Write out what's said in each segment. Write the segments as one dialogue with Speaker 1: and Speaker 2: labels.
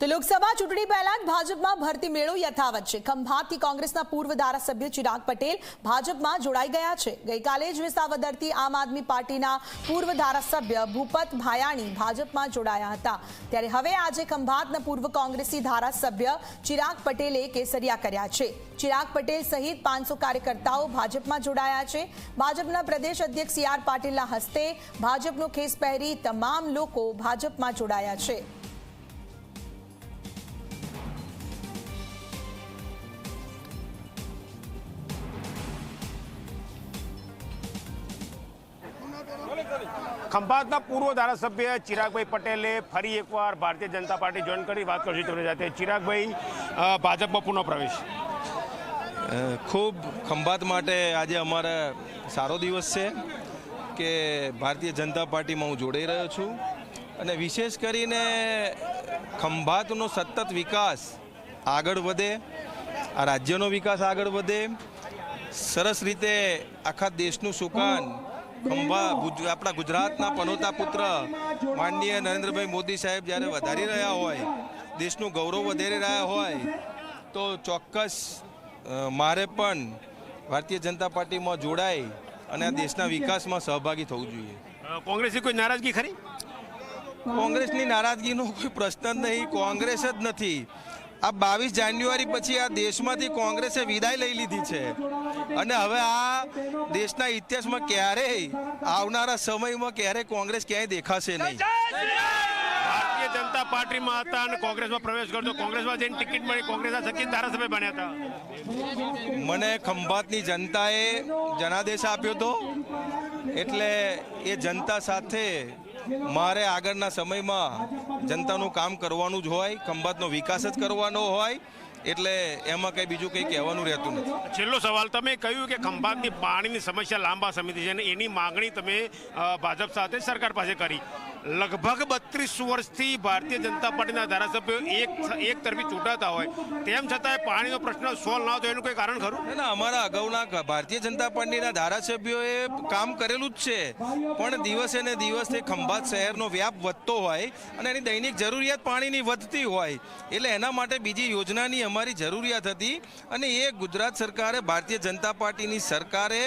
Speaker 1: તો લોકસભા ચૂંટણી પહેલા જ ભાજપમાં ભરતી મેળો યથાવત છે. ખંભાતથી કોંગ્રેસના પૂર્વ ધારાસભ્ય ચિરાગ પટેલ ભાજપમાં જોડાઈ ગયા છે. ગઈકાલે જ વિસાવદરથી આમ આદમી પાર્ટીના પૂર્વ ધારાસભ્ય ભૂપત ભાયાણી ભાજપમાં જોડાયા હતા. ત્યારે હવે આજે ખંભાતના પૂર્વ કોંગ્રેસી ધારાસભ્ય ચિરાગ પટેલે કેસરિયા કર્યા છે. ચિરાગ પટેલ સહિત પાંચસો કાર્યકર્તાઓ ભાજપમાં જોડાયા છે. ભાજપના પ્રદેશ અધ્યક્ષ સી આર પાટીલના હસ્તે ભાજપનો ખેસ પહેરી તમામ લોકો ભાજપમાં જોડાયા છે.
Speaker 2: ખંભાતના પૂર્વ ધારાસભ્ય ચિરાગભાઈ પટેલે ફરી એકવાર ભારતીય જનતા પાર્ટી જોઈન કરી. વાત કરશું તેમની સાથે ચિરાગભાઈ ભાજપમાં પુનઃ પ્રવેશ
Speaker 3: ખૂબ ખંભાત માટે આજે અમારે સારો દિવસ છે કે ભારતીય જનતા પાર્ટીમાં હું જોડાઈ રહ્યો છું. અને વિશેષ કરીને ખંભાતનો સતત વિકાસ આગળ વધે, આ રાજ્યનો વિકાસ આગળ વધે, સરસ રીતે આખા દેશનું સુકાન ખંભા આપણા ગુજરાતના પનોતા પુત્ર માનનીય નરેન્દ્રભાઈ મોદી સાહેબ જ્યારે વધારી રહ્યા હોય દેશનું ગૌરવ વધારી રહ્યા હોય તો ચોક્કસ મારે પણ ભારતીય જનતા પાર્ટીમાં જોડાઈ અને આ દેશના વિકાસમાં સહભાગી થવું જોઈએ.
Speaker 2: કોંગ્રેસની કોઈ નારાજગી ખરી?
Speaker 3: કોંગ્રેસની નારાજગીનો કોઈ પ્રશ્ન જ નહીં કોંગ્રેસ જ નથી. આ બાવીસ જાન્યુઆરી પછી આ દેશમાંથી કોંગ્રેસે વિદાય લઈ લીધી છે. અને હવે આ દેશના ઇતિહાસમાં ક્યારેય આવનારા સમયમાં ક્યારેય કોંગ્રેસ ક્યાંય દેખાશે નહીં.
Speaker 2: ભારતીય જનતા પાર્ટીમાં હતા અને કોંગ્રેસમાં પ્રવેશ કરતો કોંગ્રેસમાં જઈને ટિકિટ મળી કોંગ્રેસના સચિન ધારાસભ્ય બન્યા હતા.
Speaker 3: મને ખંભાતની જનતાએ જનાદેશ આપ્યો હતો. એટલે એ જનતા સાથે મારે આગળના સમયમાં જનતાનું કામ કરવાનું જ હોય, ખંભાતનો વિકાસ જ કરવાનો હોય, એટલે એમાં કંઈ બીજું કંઈ કહેવાનું રહેતું નથી.
Speaker 2: છેલ્લો સવાલ. તમે કહ્યું કે ખંભાતની પાણીની સમસ્યા લાંબા સમયથી છે અને એની માગણી તમે ભાજપ સાથે સરકાર પાસે કરી. લગભગ બત્રીસ વર્ષથી ભારતીય જનતા પાર્ટીના ધારાસભ્યો એક એક તરફી ચૂંટાતા હોય. તેમ છતાંય પાણીનો પ્રશ્ન સોલ્વ ના થયો, એનું કોઈ કારણ ખરું?
Speaker 3: ના અમારા અગાઉના ભારતીય જનતા પાર્ટીના ધારાસભ્યોએ કામ કરેલું જ છે. પણ દિવસે ને દિવસે ખંભાત શહેરનો વ્યાપ વધતો હોય અને એની દૈનિક જરૂરિયાત પાણીની વધતી હોય. એટલે એના માટે બીજી યોજનાની અમારી જરૂરિયાત હતી અને એ ગુજરાત સરકારે, ભારતીય જનતા પાર્ટીની સરકારે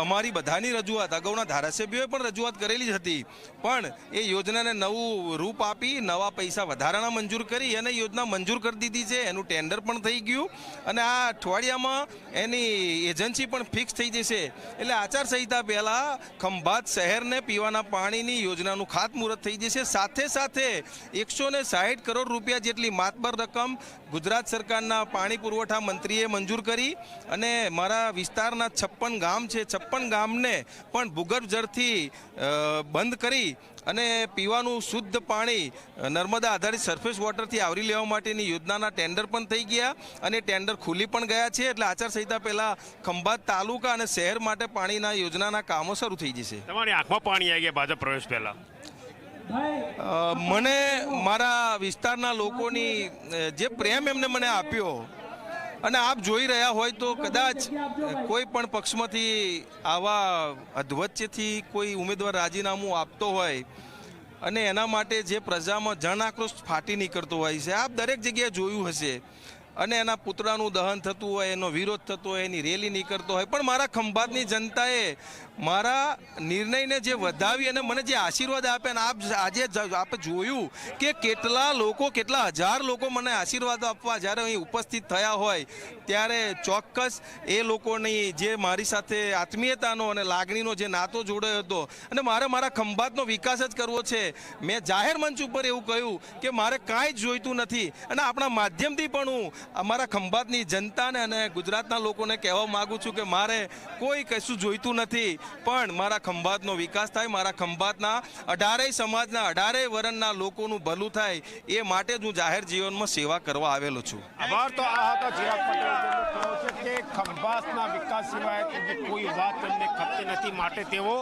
Speaker 3: અમારી બધાની રજૂઆત, અગાઉના ધારાસભ્યોએ પણ રજૂઆત કરેલી જ હતી. પણ એ યોજનાને નવું રૂપ આપી, નવા પૈસા વધારાના મંજૂર કરી અને યોજના મંજૂર કરી દીધી છે. એનું ટેન્ડર પણ થઈ ગયું અને આ અઠવાડિયામાં એની એજન્સી પણ ફિક્સ થઈ જશે. એટલે આચારસંહિતા પહેલાં ખંભાત શહેરને પીવાના પાણીની યોજનાનું ખાતમુહૂર્ત થઈ જશે. સાથે સાથે એકસો ને કરોડ રૂપિયા જેટલી માતબર રકમ ગુજરાત સરકારના પાણી પુરવઠા મંત્રીએ મંજૂર કરી અને મારા વિસ્તારના છપ્પન ગામ છે. છપ્પન ગામને પણ ભૂગર્ભ જળથી બંધ કરી અને પીવાનું શુદ્ધ પાણી નર્મદા આધારિત સરફેસ વોટરથી આવરી લેવા માટેની યોજનાના ટેન્ડર પણ થઈ ગયા અને ટેન્ડર ખુલી પણ ગયા છે. એટલે આચારસંહિતા પહેલાં ખંભાત તાલુકા અને શહેર માટે પાણીના યોજનાના કામો શરૂ થઈ જશે.
Speaker 2: તમારી આંખમાં પાણી આવી ગયા ભાજપ પ્રવેશ પહેલાં?
Speaker 3: મને મારા વિસ્તારના લોકોની જે પ્રેમ એમને મને આપ્યો અને આપ જોઈ રહ્યા હોય તો કદાચ કોઈ પણ પક્ષમાંથી આવા અધવચ્ચેથી કોઈ ઉમેદવાર રાજીનામું આપતો હોય અને એના માટે જે પ્રજામાં જન આક્રોશ ફાટી નીકળતો હોય છે, આપ દરેક જગ્યાએ જોયું હશે. અને એના પુતળાનું દહન થતું હોય, એનો વિરોધ થતો હોય, એની રેલી નીકળતો હોય. પણ મારા ખંભાતની જનતાએ મારા નિર્ણયને જે વધાવી અને મને જે આશીર્વાદ આપ્યા આપ આજે આપ જોયું કે કેટલા લોકો, કેટલા હજાર લોકો મને આશીર્વાદ આપવા જ્યારે અહીં ઉપસ્થિત થયા હોય, ત્યારે ચોક્કસ એ લોકોની જે મારી સાથે આત્મીયતાનો અને લાગણીનો જે નાતો જોડાયો હતો અને મારે મારા ખંભાતનો વિકાસ જ કરવો છે. મેં જાહેર મંચ ઉપર એવું કહ્યું કે મારે કાંઈ જ જોઈતું નથી અને આપણા માધ્યમથી પણ હું અમારા ખંભાતની જનતાને અને ગુજરાતના લોકોને કહેવા માગું છું કે મારે કોઈ કશું જોઈતું નથી, પણ મારા ખંભાતનો વિકાસ થાય, મારા ખંભાતના અઢારેય સમાજના અઢારેય વર્ણના લોકોનું ભલું થાય, એ માટે જ હું જાહેર જીવનમાં સેવા કરવા આવેલો છું.
Speaker 2: આભાર તો આ હતો કે ખંભાતના વિકાસ સિવાય કોઈ વાત તેમને ખપતી નથી, માટે તેઓ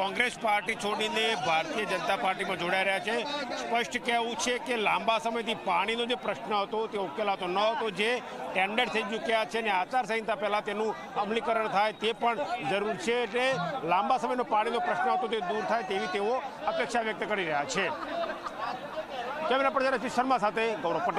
Speaker 2: કોંગ્રેસ પાર્ટી છોડીને ભારતીય જનતા પાર્ટીમાં જોડાઈ રહ્યા છે. સ્પષ્ટ કહેવું છે કે લાંબા સમયથી પાણીનો જે પ્રશ્ન હતો, તે ઉકેલાતો ન હતો જે ટેન્ડર થઈ ચૂક્યા છે અને આચારસંહિતા પહેલાં તેનું અમલીકરણ થાય તે પણ જરૂર છે એટલે લાંબા સમયનો પાણીનો પ્રશ્ન હતો તે દૂર થાય તેવી તેઓ અપેક્ષા વ્યક્ત કરી રહ્યા છે. કેમેરા પર્સન શર્મા સાથે ગૌરવ પટેલ.